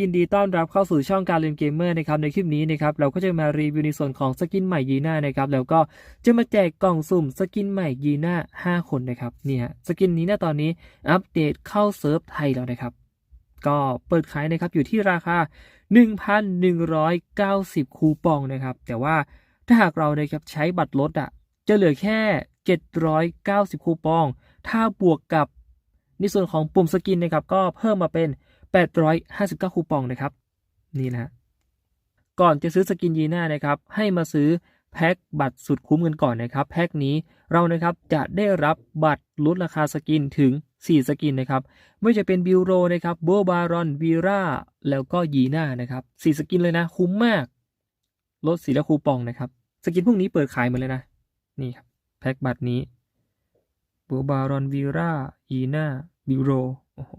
ยินดีต้อนรับเข้าสู่ช่องการเล่นเกมเมอร์นะครับในคลิปนี้นะครับเราก็จะมารีวิวในส่วนของสกินใหม่ยีน่านะครับแล้วก็จะมาแจกกล่องสุ่มสกินใหม่ยีน่า5 คนนะครับเนี่ยสกินนี้นะตอนนี้อัปเดตเข้าเซิร์ฟไทยแล้วนะครับ ก็เปิดขายนะครับอยู่ที่ราคา 1,190 คูปองนะครับ แต่ว่าถ้าหากเรานะครับใช้บัตรลดอะจะเหลือแค่ 790 คูปอง ถ้าบวกกับในส่วนของปุ่มสกินนะครับก็เพิ่มมาเป็น 859 คูปองนะครับ นี่นะก่อนจะซื้อสกินยีน่านะครับ ให้มาซื้อแพ็คบัตรสุดคุ้มกันก่อนนะครับ แพ็คนี้เรานะครับจะได้รับบัตรลดราคาสกินถึง 4 สกินนะครับ ไม่ว่าจะเป็นบิวโรนะครับโบบารอนวีราแล้วก็ยีน่านะครับสี่สกินเลยนะ คุ้มมาก ลดสีละคูปองนะครับ สกินพวกนี้เปิดขายหมดเลยนะ นี่ครับ แพ็คบัตรนี้โบบารอนวีรายีน่าบิวโรโอ้โห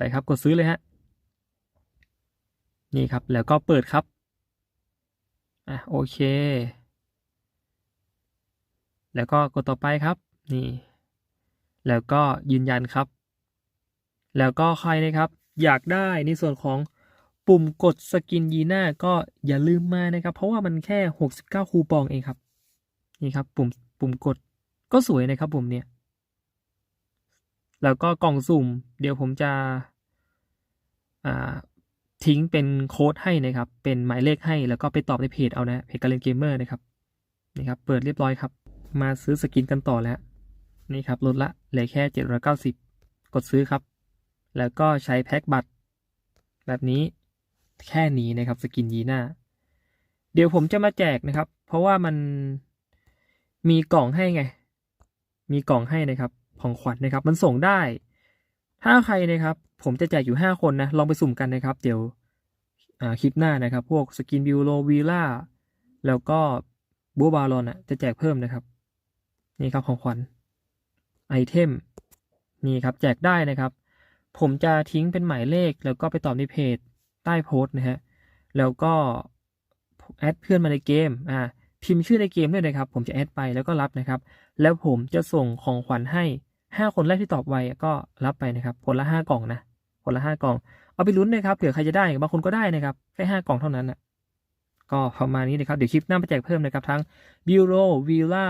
ไปครับกดซื้อเลยฮะ นี่ครับแล้วก็เปิดครับ อะโอเค แล้วก็กดต่อไปครับ นี่ แล้วก็ยืนยันครับ แล้วก็ใครนะครับ อยากได้ในส่วนของปุ่มกดสกินยีน่าก็อย่าลืมมานะครับ เพราะว่ามันแค่ 69 คูปองเองครับ นี่ครับ ปุ่มปุ่มกดก็สวยนะครับผมเนี่ย แล้วก็กล่องสุ่ม เดี๋ยวผมจะ ทิ้งเป็นโค้ดให้นะครับ เป็นหมายเลขให้แล้วก็ไปตอบในเพจเอานะเพจการเล่นเกมเมอร์นะครับนี่ครับ เปิดเรียบร้อยครับ มาซื้อสกินกันต่อแล้ว นี่ครับลดละเหลือแค่790 กดซื้อครับ แล้วก็ใช้แพ็คบัตร แบบนี้แค่นี้นะครับสกินยีน่าเดี๋ยวผมจะมาแจกนะครับ เพราะว่ามันมีกล่องให้ไง มีกล่องให้นะครับ ของขวัญนะครับ มันส่งได้ ถ้าใครนะครับ ผมจะแจกอยู่ 5 คนนะ ลองไปสุ่มกันนะครับ เดี๋ยวคลิปหน้านะครับ พวกสกินบิวโลวีล่าแล้วก็บัวบาลอนอะจะแจกเพิ่มนะครับ นี่ครับของขวัญไอเทมนี่ครับแจกได้นะครับ ผมจะทิ้งเป็นหมายเลข แล้วก็ไปตอบในเพจใต้โพสต์นะฮะแล้วก็แอดเพื่อนมาในเกมอ่าพิมพ์ชื่อในเกมด้วยนะครับ ผมจะแอดไปแล้วก็รับนะครับ แล้วผมจะส่งของขวัญให้ ห้าคนแรกที่ตอบไวก็รับไปนะครับ คนละห้ากล่องนะคนละห้ากล่อง เอาไปลุ้นนะครับเผื่อใครจะได้บางคนก็ได้นะครับแค่ห้ากล่องเท่านั้นนะก็ประมาณนี้นะครับเดี๋ยวคลิปหน้ามาแจกเพิ่มนะครับ ทั้งบิวโรวีล่า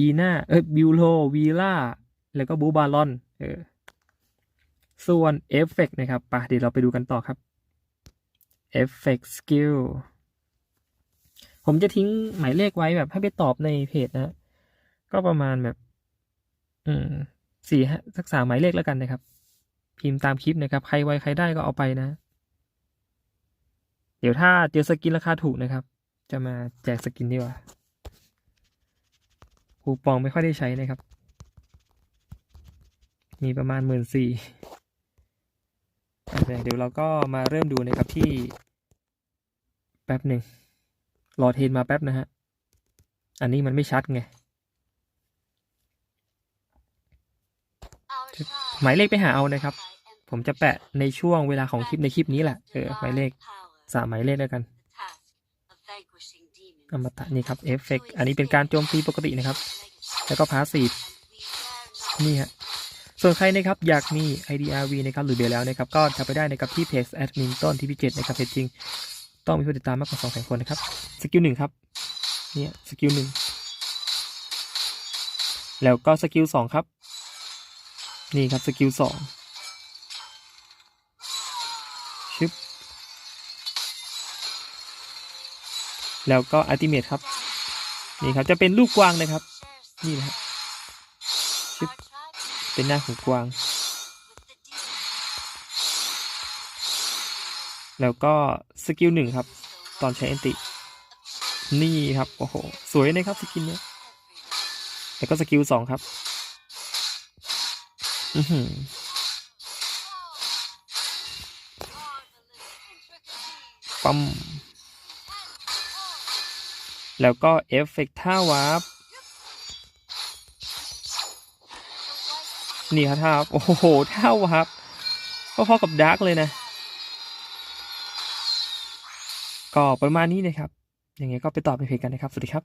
ยีน่าเอ้ยบิวโลวีล่าแล้วก็บูบาลอนเออส่วนเอฟเฟกนะครับปะเดี๋ยวเราไปดูกันต่อครับเอฟเฟกสกิลผมจะทิ้งหมายเลขไว้แบบให้ไปตอบในเพจนะ ก็ประมาณแบบ อืมสี่ฮะสักสามหมายเลขแล้วกันนะครับ พิมพ์ตามคลิปนะครับ ใครไวใครได้ก็เอาไปนะ เดี๋ยวถ้าเจอสกินราคาถูกนะครับ จะมาแจกสกินดีกว่าคูปองไม่ค่อยได้ใช้นะครับ มีประมาณหมื่นสี่เดี๋ยวเราก็มาเริ่มดูนะครับที่ แป๊บหนึ่งรอเทนมาแป๊บนะฮะ อันนี้มันไม่ชัดไง หมายเลขไปหาเอานะครับ ผมจะแปะในช่วงเวลาของคลิปในคลิปนี้แหละ เออ หมายเลขสามหมายเลขแล้วกันอมตะนี่ครับเอฟเฟกอันนี้เป็นการโจมตีปกตินะครับ แล้วก็พาสซีฟนี่ฮะ ส่วนใครนะครับอยากมี IDRV นะครับหรือเบลแล้วนะครับ ก็ทักไปได้นะครับที่เพจแอดมินต้นที่พิเจตนะครับเพจจริง ต้องมีผู้ติดตามมากกว่าสองแสนคนนะครับ สกิลหนึ่งครับ เนี่ย สกิลหนึ่งแล้วก็สกิลสองครับ นี่ครับสกิลสองชึบแล้วก็อัลติเมทครับ นี่ครับจะเป็นลูกกวางนะครับ นี่นะครับชึบเป็นหน้าของกวาง แล้วก็สกิลหนึ่งครับ ตอนใช้แอนติ นี่ครับ โอ้โห สวยนะครับสกินเนี้ยแล้วก็สกิลสองครับ ปั๊ม แล้วก็เอฟเฟกท่าวาร์ปนี่ครับท่าโอ้โห ท่าวาร์ปพอๆกับดาร์กเลยนะ ก็ประมาณนี้นะครับ ยังไงก็ไปตอบในเพจกันนะครับ สวัสดีครับ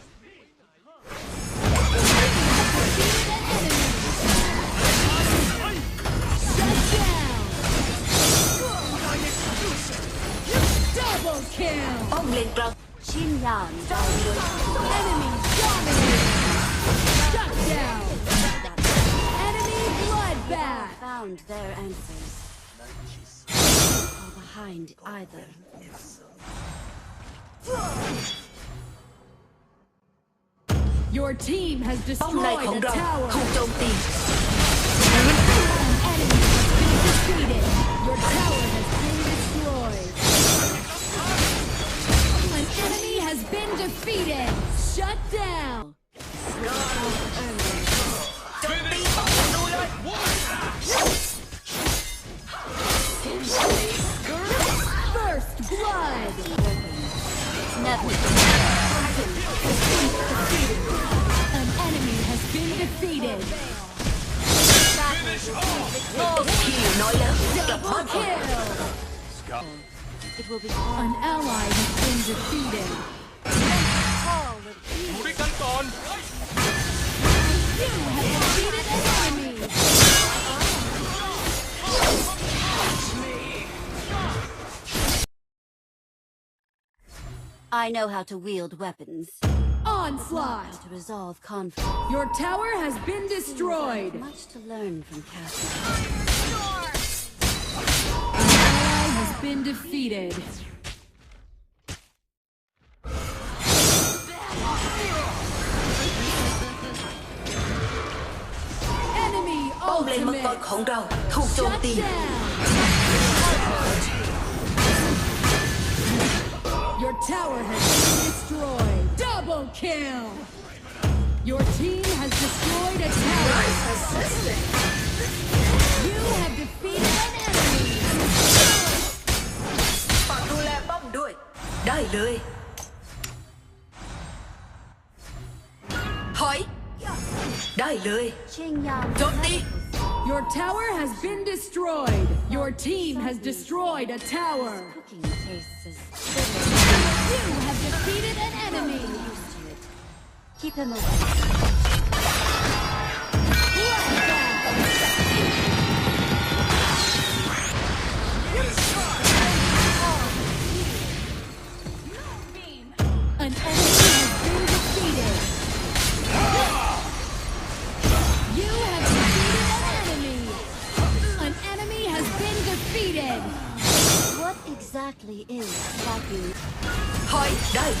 found their answers. Or behind either. Your team has ป้อมใน destroyed ของ a เรา tower. Blood! An enemy has been defeated. An ally has been defeated. You have I know how to wield weapons. Onslaught. How to resolve conflict. Your tower has been destroyed. Much to learn from Cassie. ally has been defeated. Enemy ป้อมเลนมังกร ultimate. ของเราถูกโจม Shut ตี down. tower has been destroyed. Double kill. Your team has destroyed a tower. Nice assistant. You have defeated an enemy. ฝากดูแลป้อมด้วย ได้เลย ถอย ได้เลย Qingyang. โจมตี Your tower has been destroyed. Your team has destroyed a tower. Cooking tastes as bitter You have defeated an enemy. Keep him away. HP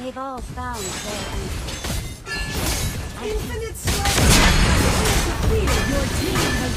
They've all found their answers. Infinite Defeated. Your team has